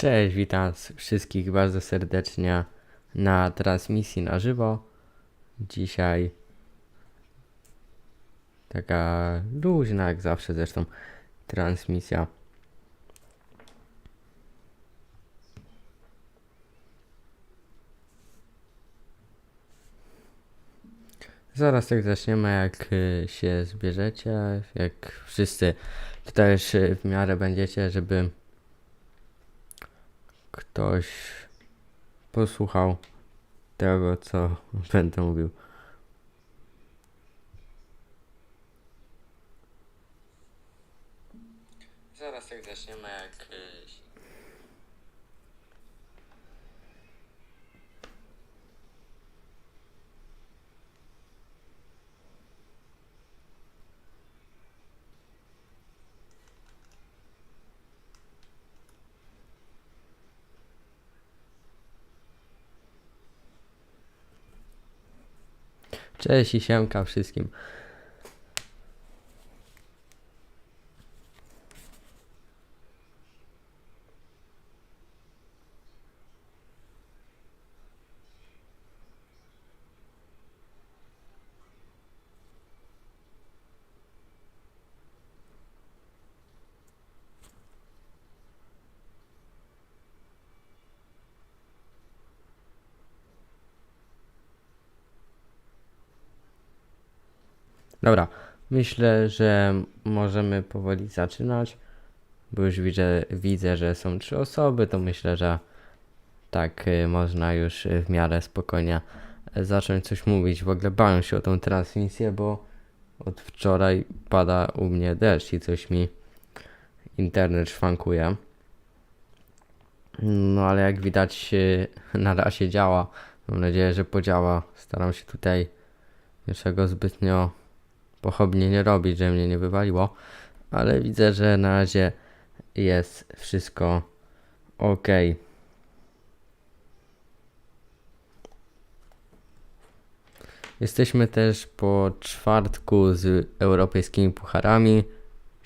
Cześć, witam wszystkich bardzo serdecznie na transmisji na żywo. Dzisiaj taka luźna, jak zawsze zresztą, transmisja. Zaraz tak zaczniemy, jak y, się zbierzecie, jak wszyscy tutaj już y, w miarę będziecie, żeby ktoś posłuchał tego, co będę mówił. Zaraz tak zaczniemy, jak y, się- Cześć i siemka wszystkim. Dobra, myślę, że możemy powoli zaczynać, bo już widzę, widzę, że są trzy osoby, to myślę, że tak y, można już y, w miarę spokojnie y, zacząć coś mówić. W ogóle bałem się o tą transmisję, bo od wczoraj pada u mnie deszcz i coś mi internet szwankuje. No ale jak widać na razie działa. Mam nadzieję, że podziała. Staram się tutaj niczego zbytnio pochopnie nie robić, że mnie nie wywaliło, ale widzę, że na razie jest wszystko ok. Jesteśmy też po czwartku z europejskimi pucharami,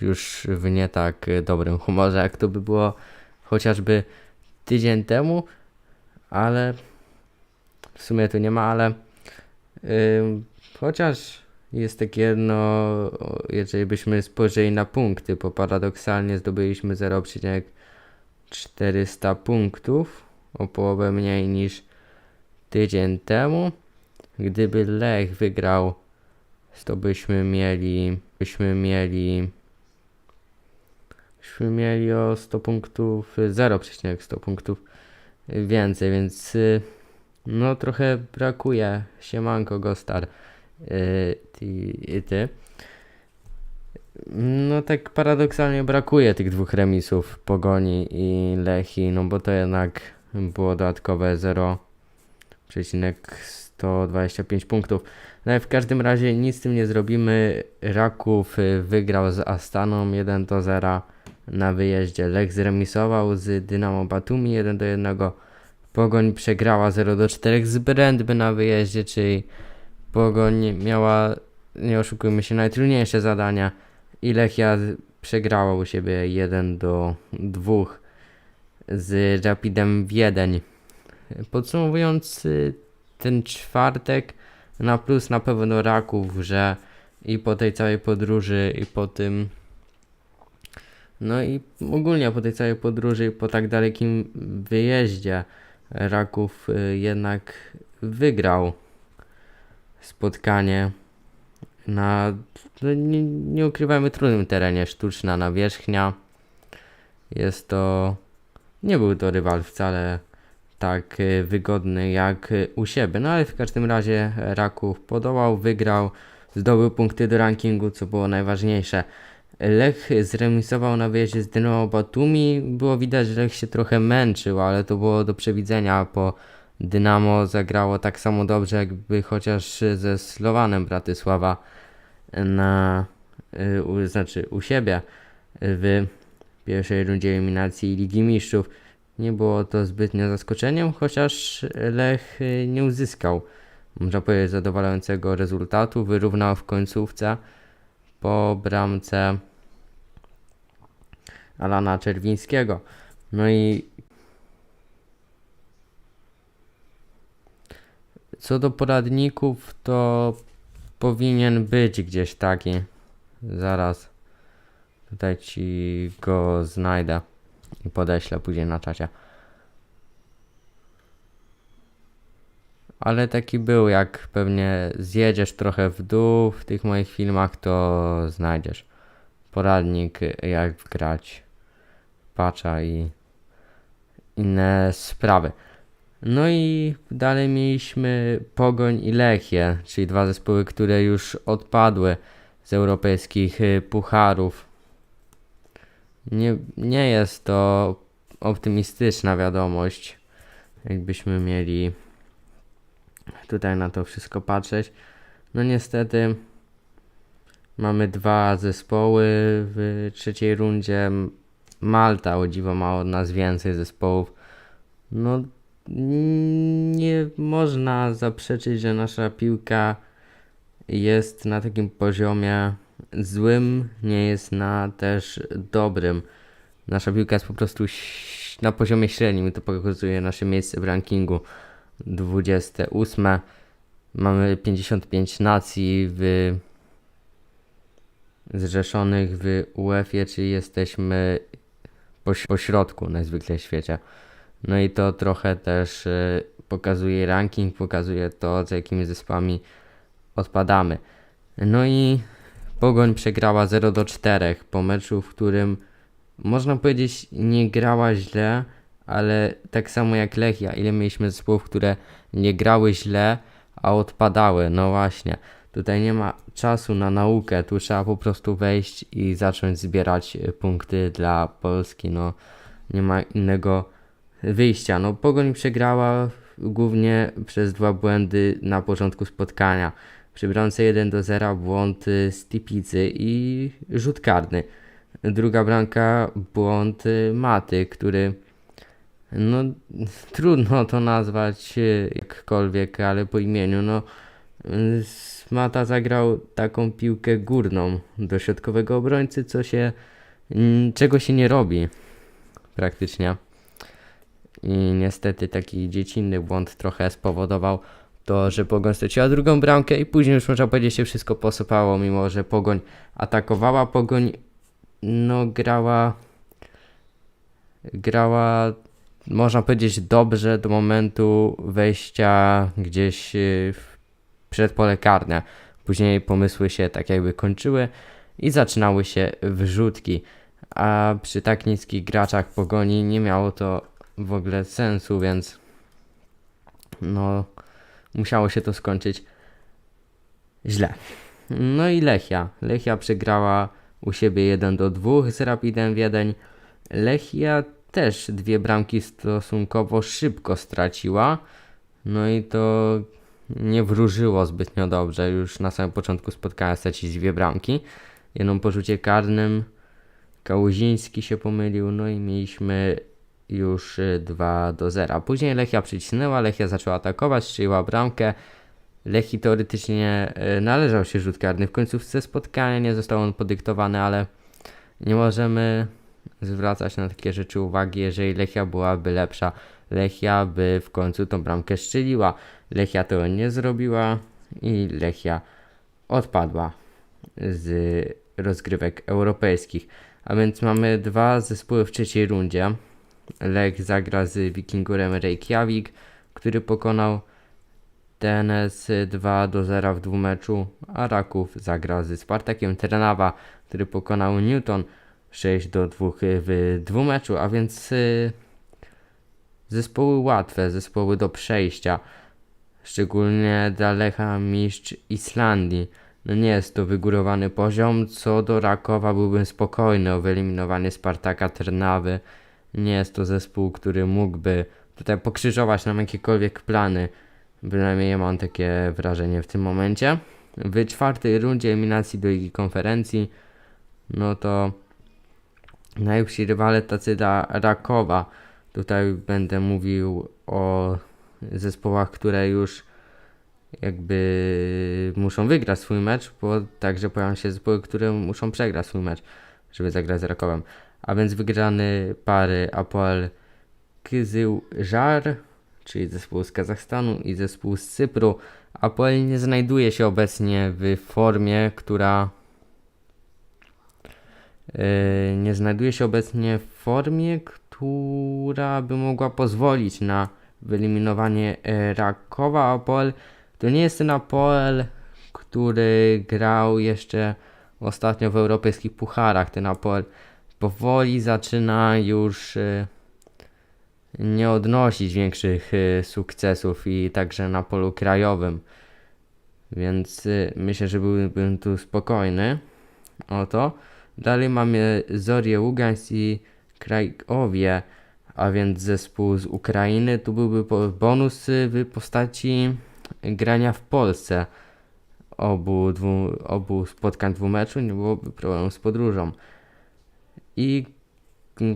już w nie tak dobrym humorze, jak to by było chociażby tydzień temu, ale w sumie tu nie ma, ale ym, chociaż jest takie jedno, jeżeli byśmy spojrzeli na punkty, bo paradoksalnie zdobyliśmy 0,400 punktów, o połowę mniej niż tydzień temu. Gdyby Lech wygrał, to byśmy mieli, byśmy mieli, byśmy mieli o 100 punktów, 0,100 punktów więcej, więc y, no trochę brakuje. Siemanko Gostar i ty. No tak paradoksalnie brakuje tych dwóch remisów Pogoni i Lechi, no bo to jednak było dodatkowe 0,125 punktów. No w każdym razie nic z tym nie zrobimy. Raków y, wygrał z Astaną 1 do 0 na wyjeździe. Lech zremisował z Dynamo Batumi 1 do 1. Pogoń przegrała 0 do 4 z Brandby na wyjeździe, czyli Pogoń miała, nie oszukujmy się, najtrudniejsze zadania i Lechia przegrała u siebie 1 do 2 z Rapidem Wiedeń. Podsumowując y, ten czwartek, na plus na pewno Raków, że i po tej całej podróży i po tym no i ogólnie po tej całej podróży i po tak dalekim wyjeździe Raków y, jednak wygrał spotkanie na, no nie, nie ukrywajmy, trudnym terenie, sztuczna nawierzchnia. Jest to, nie był to rywal wcale tak y, wygodny jak y, u siebie, no ale w każdym razie Raków podołał, wygrał, zdobył punkty do rankingu, co było najważniejsze. Lech zremisował na wyjeździe z Dynamo Batumi. Było widać, że Lech się trochę męczył, ale to było do przewidzenia, bo Dynamo zagrało tak samo dobrze, jakby chociaż ze Slowanem Bratysława na, y, u, znaczy u siebie w pierwszej rundzie eliminacji Ligi Mistrzów. Nie było to zbytnio zaskoczeniem, chociaż Lech nie uzyskał, można powiedzieć, zadowalającego rezultatu. Wyrównał w końcówce po bramce Alana Czerwińskiego. No i Co do poradników, to powinien być gdzieś taki. Zaraz tutaj ci go znajdę i podeślę później na czacie. Ale taki był, jak pewnie zjedziesz trochę w dół w tych moich filmach, to znajdziesz poradnik, jak grać patcha i inne sprawy. No i dalej mieliśmy Pogoń i Lechię, czyli dwa zespoły, które już odpadły z europejskich y, pucharów. Nie, nie jest to optymistyczna wiadomość, jakbyśmy mieli tutaj na to wszystko patrzeć. No niestety mamy dwa zespoły w trzeciej rundzie. Malta o dziwo ma od nas więcej zespołów. No nie można zaprzeczyć, że nasza piłka jest na takim poziomie złym, nie jest na też dobrym. Nasza piłka jest po prostu na poziomie średnim, to pokazuje nasze miejsce w rankingu 28. Mamy 55 nacji w zrzeszonych w UEFA, czyli jesteśmy poś- pośrodku najzwykle w świecie. No i to trochę też e, pokazuje ranking, pokazuje to, z jakimi zespołami odpadamy. No i Pogoń przegrała 0 do 4 po meczu, w którym można powiedzieć nie grała źle, ale tak samo jak Lechia, ile mieliśmy zespołów, które nie grały źle, a odpadały. No właśnie, tutaj nie ma czasu na naukę, tu trzeba po prostu wejść i zacząć zbierać e, punkty dla Polski. No nie ma innego wyjścia. No Pogoń przegrała głównie przez dwa błędy na początku spotkania. Przy bramce 1 do 0 błąd y, Stipicy i rzut karny. Druga bramka błąd y, Maty, który no trudno to nazwać y, jakkolwiek, ale po imieniu no Mata zagrał taką piłkę górną do środkowego obrońcy, co się czego się nie robi praktycznie. I niestety taki dziecinny błąd trochę spowodował to, że Pogoń straciła drugą bramkę i później już można powiedzieć się wszystko posypało, mimo że Pogoń atakowała, Pogoń no grała grała można powiedzieć dobrze do momentu wejścia gdzieś y, w przed pole karne. Później pomysły się tak jakby kończyły i zaczynały się wrzutki. A przy tak niskich graczach pogoni nie miało to w ogóle sensu, więc no musiało się to skończyć źle. No i Lechia. Lechia przegrała u siebie 1 do 2 z Rapidem Wiedeń. Lechia też dwie bramki stosunkowo szybko straciła. No i to nie wróżyło zbytnio dobrze. Już na samym początku spotkania stracić dwie bramki. Jedną po rzucie karnym. Kałuziński się pomylił, no i mieliśmy już y, 2 do 0. Później Lechia przycisnęła, Lechia zaczęła atakować, strzeliła bramkę. Lechii teoretycznie y, należał się rzut karny w końcówce spotkania, nie został on podyktowany, ale nie możemy zwracać na takie rzeczy uwagi, jeżeli Lechia byłaby lepsza. Lechia by w końcu tą bramkę strzeliła. Lechia to nie zrobiła i Lechia odpadła z rozgrywek europejskich. A więc mamy dwa zespoły w trzeciej rundzie. Lech zagra z Wikingurem Reykjavik, który pokonał TNS 2 do 0 w dwumeczu, a Raków zagra z Spartakiem Trnawa, który pokonał Newton 6 do 2 w dwumeczu, a więc y, zespoły łatwe, zespoły do przejścia. Szczególnie dla Lecha mistrz Islandii. No nie jest to wygórowany poziom, co do Rakowa byłbym spokojny o wyeliminowanie Spartaka Trnawy. Nie jest to zespół, który mógłby tutaj pokrzyżować nam jakiekolwiek plany. Bynajmniej ja mam takie wrażenie w tym momencie. W czwartej rundzie eliminacji do Ligi Konferencji, no to najlepsi rywale tacy dla Rakowa. Tutaj będę mówił o zespołach, które już jakby muszą wygrać swój mecz, bo także pojawią się zespoły, które muszą przegrać swój mecz, żeby zagrać z Rakowem. A więc wygrany pary Apoel Kyzył Żar, czyli zespół z Kazachstanu i zespół z Cypru. Apoel nie znajduje się obecnie w formie, która Yy, nie znajduje się obecnie w formie, która by mogła pozwolić na wyeliminowanie e, Rakowa. Apoel to nie jest ten Apoel, który grał jeszcze ostatnio w europejskich pucharach. Ten Apoel powoli zaczyna już e, nie odnosić większych e, sukcesów i także na polu krajowym. Więc e, myślę, że byłbym tu spokojny o to. Dalej mamy Zorię Ługańsk i Krajowie, a więc zespół z Ukrainy. Tu byłby bonus w postaci grania w Polsce obu, dwu, obu spotkań dwumeczu, nie byłoby problemu z podróżą. I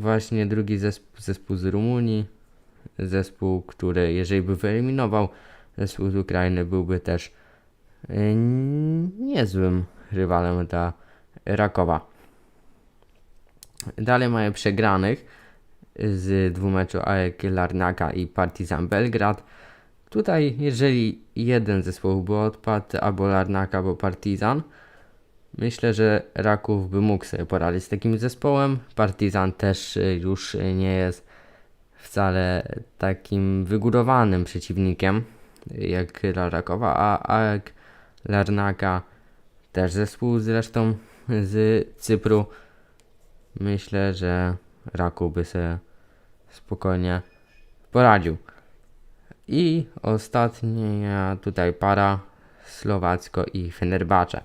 właśnie drugi zespół, zespół z Rumunii, zespół, który jeżeli by wyeliminował zespół z Ukrainy, byłby też y, niezłym rywalem dla Rakowa. Dalej mamy przegranych z dwumeczu AEK Larnaka i Partizan Belgrad. Tutaj, jeżeli jeden zespół by odpadł, albo Larnak, albo Partizan, myślę, że Raków by mógł sobie poradzić z takim zespołem. Partizan też y, już y, nie jest wcale takim wygórowanym przeciwnikiem jak dla Rakowa, a AEK Larnaka też zespół zresztą z Cypru. Myślę, że Raku by sobie spokojnie poradził. I ostatnia tutaj para Słowacko i Fenerbahce.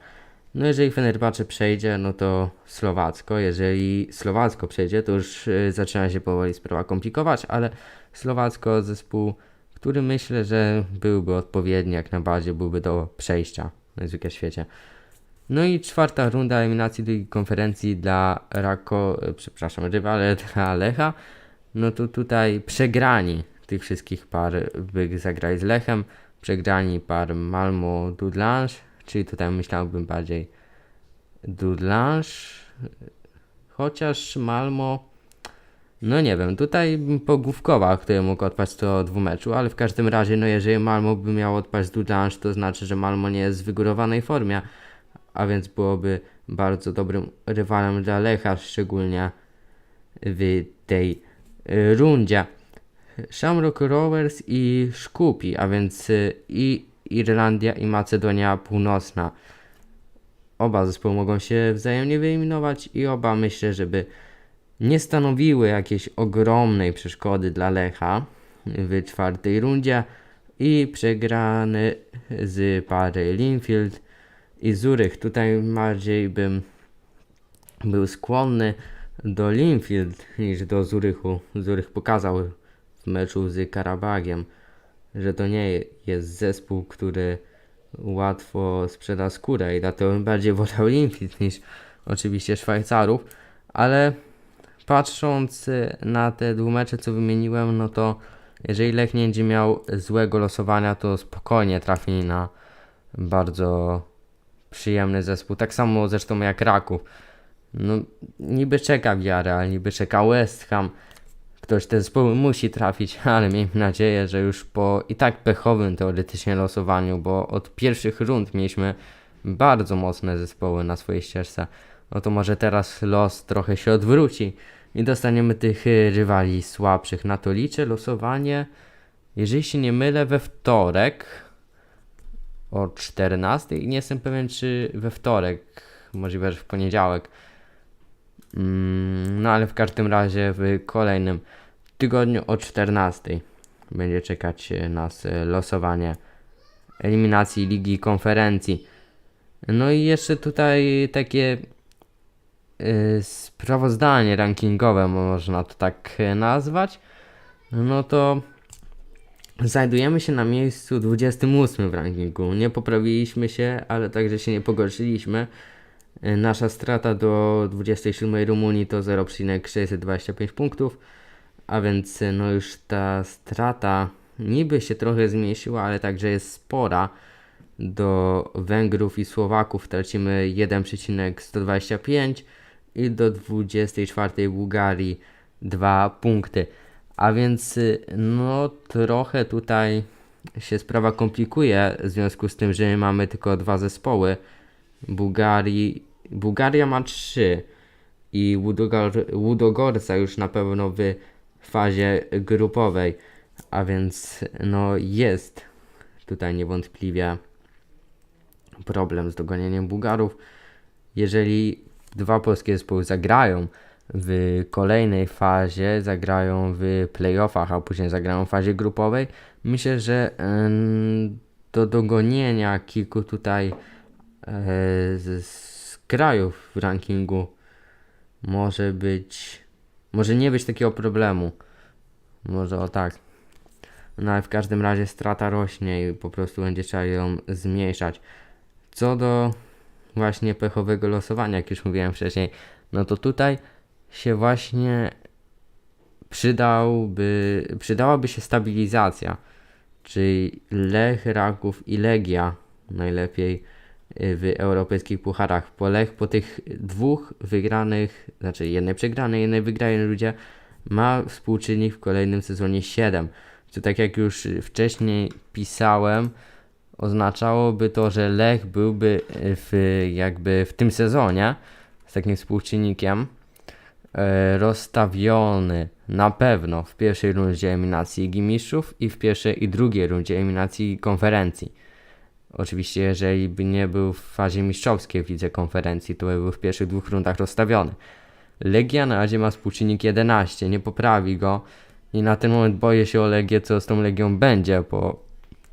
No jeżeli Fenerbahce przejdzie, no to Słowacko. Jeżeli Słowacko przejdzie, to już y, zaczyna się powoli sprawa komplikować, ale Słowacko zespół, który myślę, że byłby odpowiedni, jak najbardziej byłby do przejścia na zwykle świecie. No i czwarta runda eliminacji tej konferencji dla Rako, e, przepraszam, rywale dla Lecha. No to tutaj przegrani tych wszystkich par by zagrali z Lechem. Przegrani par Malmo Dudlange, czyli tutaj myślałbym bardziej Dudlange, chociaż Malmo, no nie wiem, tutaj bym pogłówkował, który mógł odpaść to dwumeczu, ale w każdym razie, no jeżeli Malmo by miał odpaść Dudlange, to znaczy, że Malmo nie jest w wygórowanej formie a więc byłoby bardzo dobrym rywalem dla Lecha, szczególnie w tej rundzie. Shamrock Rovers i Szkupi, a więc y, i Irlandia i Macedonia Północna. Oba zespoły mogą się wzajemnie wyeliminować i oba myślę, żeby nie stanowiły jakiejś ogromnej przeszkody dla Lecha w czwartej rundzie i przegrany z pary Linfield i Zurych. Tutaj bardziej bym był skłonny do Linfield niż do Zurychu. Zurych pokazał w meczu z Karabagiem, że to nie jest zespół, który łatwo sprzeda skórę i dlatego bym bardziej wolał Linfield niż oczywiście Szwajcarów, ale patrząc na te dwumecze, co wymieniłem, no to jeżeli Lech nie będzie miał złego losowania, to spokojnie trafi na bardzo przyjemny zespół. Tak samo zresztą jak Raków. No, niby czeka Villarreal, niby czeka West Ham. Ktoś te zespoły musi trafić, ale miejmy nadzieję, że już po i tak pechowym teoretycznie losowaniu, bo od pierwszych rund mieliśmy bardzo mocne zespoły na swojej ścieżce. No to może teraz los trochę się odwróci i dostaniemy tych y, rywali słabszych. Na to liczę losowanie, jeżeli się nie mylę, we wtorek o 14 i nie jestem pewien, czy we wtorek, możliwe, że w poniedziałek. Mm, No ale w każdym razie w kolejnym tygodniu o 14 będzie czekać e, nas e, losowanie eliminacji Ligi Konferencji. No i jeszcze tutaj takie e, sprawozdanie rankingowe, można to tak nazwać. No to Znajdujemy się na miejscu 28 w rankingu. Nie poprawiliśmy się, ale także się nie pogorszyliśmy. E, Nasza strata do 27 Rumunii to 0,625 punktów, a więc e, no już ta strata niby się trochę zmniejszyła, ale także jest spora. Do Węgrów i Słowaków tracimy 1,125 i do 24 Bułgarii 2 punkty. A więc y, no trochę tutaj się sprawa komplikuje w związku z tym, że mamy tylko dwa zespoły. Bułgarii, Bułgaria ma trzy i Łudogor, Łudogorca już na pewno w fazie grupowej, a więc no jest tutaj niewątpliwie problem z dogonieniem Bułgarów. Jeżeli dwa polskie zespoły zagrają w kolejnej fazie, zagrają w playoffach, a później zagrają w fazie grupowej, myślę, że do dogonienia kilku tutaj z, z krajów w rankingu może być, może nie być takiego problemu. Może o tak. No ale w każdym razie strata rośnie i po prostu będzie trzeba ją zmniejszać. Co do właśnie pechowego losowania, jak już mówiłem wcześniej, no to tutaj się właśnie przydałby, przydałaby się stabilizacja. Czyli Lech, Raków i Legia najlepiej w europejskich pucharach. Po Lech po tych dwóch wygranych, znaczy jednej przegranej, jednej wygranej ludzie ma współczynnik w kolejnym sezonie 7. Co tak jak już wcześniej pisałem, oznaczałoby to, że Lech byłby w, jakby w tym sezonie z takim współczynnikiem e, rozstawiony na pewno w pierwszej rundzie eliminacji Ligi Mistrzów i w pierwszej i drugiej rundzie eliminacji konferencji. Oczywiście, jeżeli by nie był w fazie mistrzowskiej w lidze konferencji, to by był w pierwszych dwóch rundach rozstawiony. Legia na razie ma współczynnik 11, nie poprawi go i na ten moment boję się o Legię, co z tą Legią będzie, bo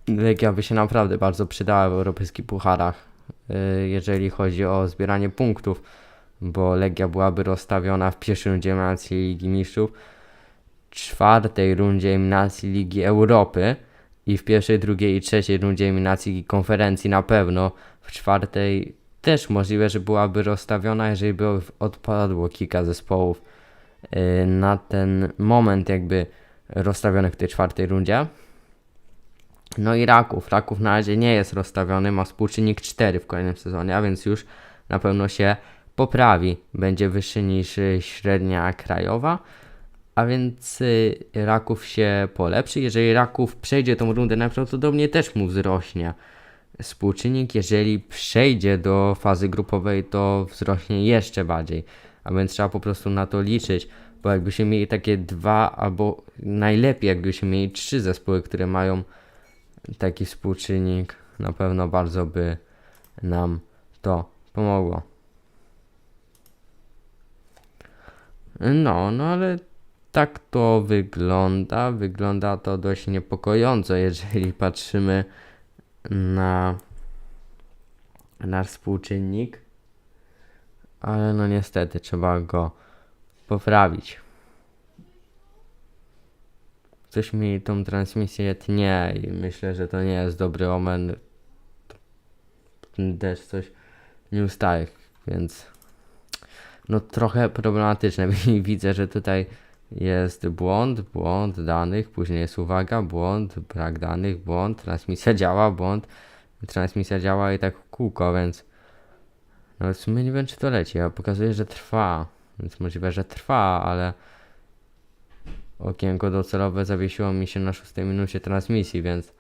Legia by się naprawdę bardzo przydała w europejskich pucharach, y, jeżeli chodzi o zbieranie punktów, bo Legia byłaby rozstawiona w pierwszej rundzie eliminacji Ligi Mistrzów, czwartej rundzie eliminacji Ligi Europy i w pierwszej, drugiej i trzeciej rundzie eliminacji Ligi Konferencji na pewno, w czwartej też możliwe, że byłaby rozstawiona, jeżeli by odpadło kilka zespołów y, na ten moment jakby rozstawionych w tej czwartej rundzie. No i Raków. Raków na razie nie jest rozstawiony, ma współczynnik 4 w kolejnym sezonie, a więc już na pewno się poprawi. Będzie wyższy niż średnia krajowa, a więc y, Raków się polepszy. Jeżeli Raków przejdzie tą rundę, najprawdopodobniej też mu wzrośnie współczynnik. Jeżeli przejdzie do fazy grupowej, to wzrośnie jeszcze bardziej. A więc trzeba po prostu na to liczyć, bo jakbyśmy mieli takie dwa, albo najlepiej jakbyśmy mieli trzy zespoły, które mają taki współczynnik, na pewno bardzo by nam to pomogło. No, no ale tak to wygląda. Wygląda to dość niepokojąco, jeżeli patrzymy na nasz współczynnik. Ale no niestety trzeba go poprawić. Coś mi tą transmisję tnie i myślę, że to nie jest dobry omen. Deszcz coś nie ustaje, więc no trochę problematyczne. Widzę, że tutaj jest błąd, błąd danych, później jest uwaga, błąd, brak danych, błąd, transmisja działa, błąd, transmisja działa i tak kółko, więc no w sumie nie wiem czy to leci, a pokazuje, że trwa, więc możliwe, że trwa, ale okienko docelowe zawiesiło mi się na 6 minucie transmisji, więc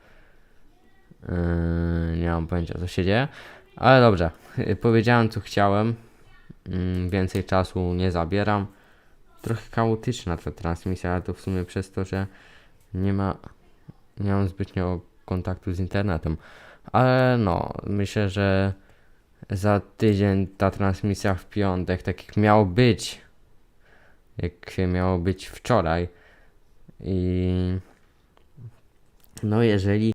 yy, nie mam pojęcia co się dzieje, ale dobrze, powiedziałem co chciałem, yy, więcej czasu nie zabieram trochę chaotyczna ta transmisja, ale to w sumie przez to, że nie ma, nie mam zbytnio kontaktu z internetem. Ale no, myślę, że za tydzień ta transmisja w piątek, tak jak miało być, jak miało być wczoraj. I no, jeżeli